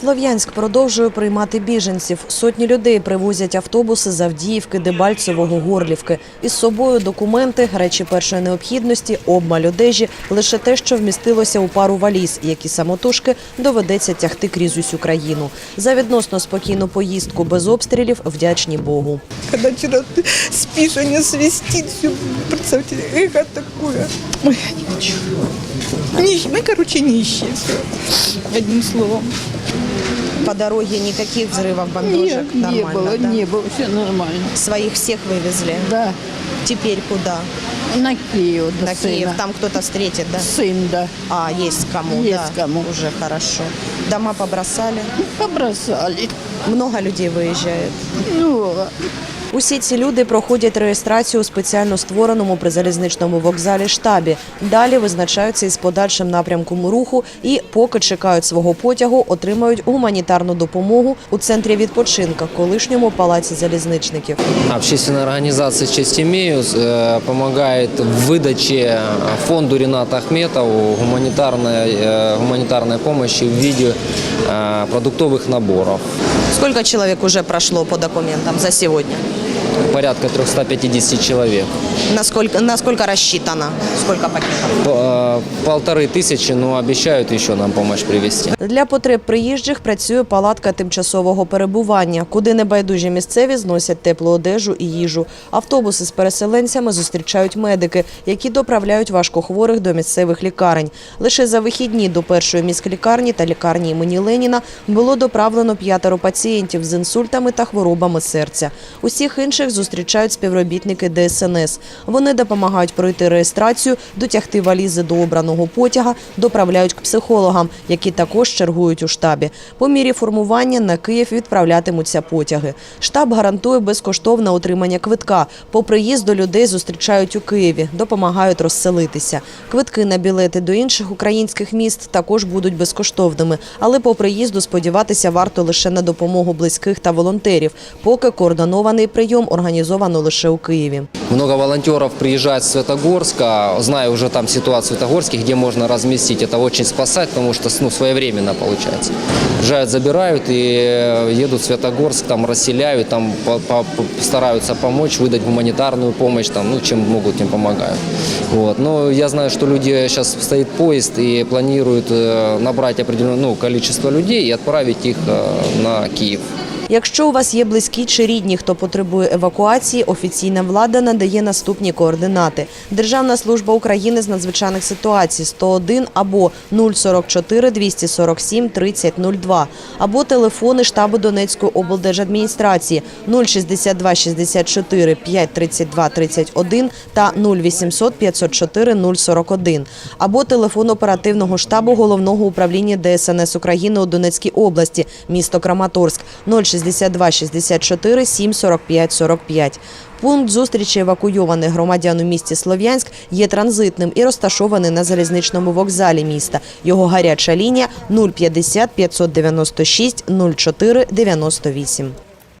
Слов'янськ продовжує приймати біженців. Сотні людей привозять автобуси з Авдіївки, Дебальцевого, Горлівки. Із собою документи, речі першої необхідності, обмаль одежі, лише те, що вмістилося у пару валіз, які самотужки доведеться тягти крізь усю країну. За відносно спокійну поїздку без обстрілів вдячні Богу. Когда вчера ты спишь, а не свистит, все, представьте, эхо такое. Ой, я не хочу. Нищ- мы, короче, нищие, все. Одним словом. По дороге никаких взрывов, Нет, не было, не было, все нормально. Своих всех вывезли. Да, Теперь куда? на Киев до На Киев. сына. Там кто-то встретит, да? Сын, да. А, есть кому, Есть да. кому. Уже хорошо. Дома побросали. Побросали. Много людей виїжджає. Ну, Усі ці люди проходять реєстрацію у спеціально створеному при залізничному вокзалі штабі. Далі визначаються із подальшим напрямком руху і, поки чекають свого потягу, отримають гуманітарну допомогу у центрі відпочинка, колишньому палаці залізничників. Общественная организация «Честь имею» э, помогает в выдаче фонду Рената Ахметову гуманитарной, э, гуманитарной помощи в виде э, продуктовых наборов. человек уже прошло по документам за сьогодні? Порядка 350 человек. Наскільки, наскільки розчитано? Скільки пакетів? П- э, Полторы тысячи, но обещают еще нам помощь привезти. Для потреб приїжджих працює палатка тимчасового перебування, куди небайдужі місцеві зносять теплу одежу і їжу. Автобуси з переселенцями зустрічають медики, які доправляють важкохворих до місцевих лікарень. Лише за вихідні до першої міськлікарні та лікарні імені Леніна було доправлено п'ятеро пацієнтів з інсультами та хворобами серця. Усіх інших зустрічають співробітники ДСНС. Вони допомагають пройти реєстрацію, дотягти валізи до обраного потяга, доправляють к психологам, які також чергують у штабі. По мірі формування на Київ відправлятимуться потяги. Штаб гарантує безкоштовне отримання квитка. По приїзду людей зустрічають у Києві, допомагають розселитися. Квитки на білети до інших українських міст також будуть безкоштовними, але по приїзду сподіватися варто лише на допомогу близьких та волонтерів, поки координований прийом організовано лише у Києві. Много волонтеров приезжает с Светогорска, знаю уже там ситуацию в Светогорске, где можно разместить. Это очень спасает, потому что ну, своевременно получается. Приезжают, забирают и э, едут в Светогорск, там расселяют, там по- по- по- стараются помочь, выдать гуманитарную помощь, там, ну, чем могут, тем помогают. Вот. Но я знаю, что люди сейчас стоит поезд и планируют э, набрать определенное ну, количество людей и отправить их э, на Киев. Якщо у вас є близькі чи рідні, хто потребує евакуації, офіційна влада надає наступні координати: Державна служба України з надзвичайних ситуацій 101 або 044 247 3002, або телефони штабу Донецької облдержадміністрації 062 64 532 31 та 0800 504 041, або телефон оперативного штабу головного управління ДСНС України у Донецькій області, місто Краматорськ 062 64 7 45 45. Пункт зустрічі евакуйованих громадян у місті Слов'янськ є транзитним і розташований на залізничному вокзалі міста. Його гаряча лінія 050 596 04 98.